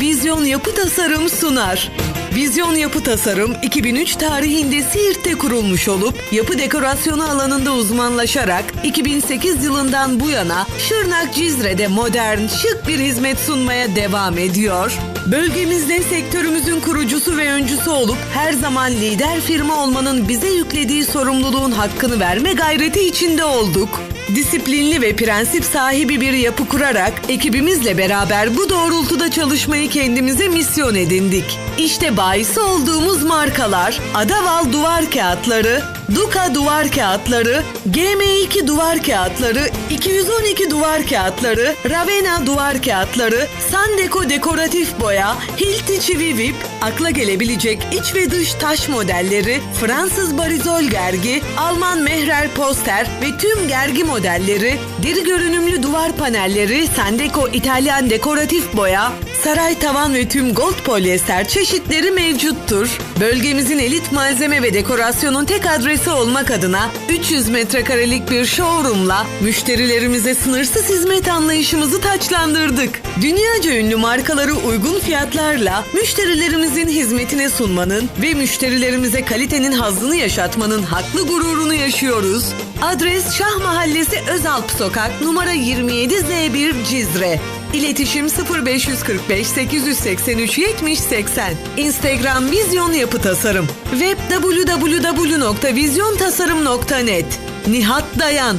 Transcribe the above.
Vizyon Yapı Tasarım sunar. Vizyon Yapı Tasarım 2003 tarihinde Siirt'te kurulmuş olup yapı dekorasyonu alanında uzmanlaşarak 2008 yılından bu yana Şırnak Cizre'de modern, şık bir hizmet sunmaya devam ediyor. Bölgemizde sektörümüzün kurucusu ve öncüsü olup her zaman lider firma olmanın bize yüklediği sorumluluğun hakkını verme gayreti içinde olduk. Disiplinli ve prensip sahibi bir yapı kurarak ekibimizle beraber bu doğrultuda çalışmayı kendimize misyon edindik. İşte bahisi olduğumuz markalar Adaval duvar kağıtları, Duka duvar kağıtları, GM2 duvar kağıtları, 212 duvar kağıtları, Ravenna duvar kağıtları, Sandeko dekoratif boya, Hilti çivi vip, akla gelebilecek iç ve dış taş modelleri, Fransız barizol gergi, Alman mehrer poster ve tüm gergi modelleri, deri görünümlü duvar panelleri, Sandeko İtalyan dekoratif boya, saray tavan ve tüm gold polyester çeşitleri mevcuttur. Bölgemizin elit malzeme ve dekorasyonun tek adresi olmak adına 300 metrekarelik bir showroomla müşterilerimize sınırsız hizmet anlayışımızı taçlandırdık. Dünyaca ünlü markaları uygun fiyatlarla müşterilerimizin hizmetine sunmanın ve müşterilerimize kalitenin hazzını yaşatmanın haklı gururunu yaşıyoruz. Adres Şah Mahallesi Özalp Sokak numara 27Z1 Cizre. İletişim 0545 883 70 80. Instagram Vizyon Yapı Tasarım. Web www.vizyontasarım.net. Nihat Dayan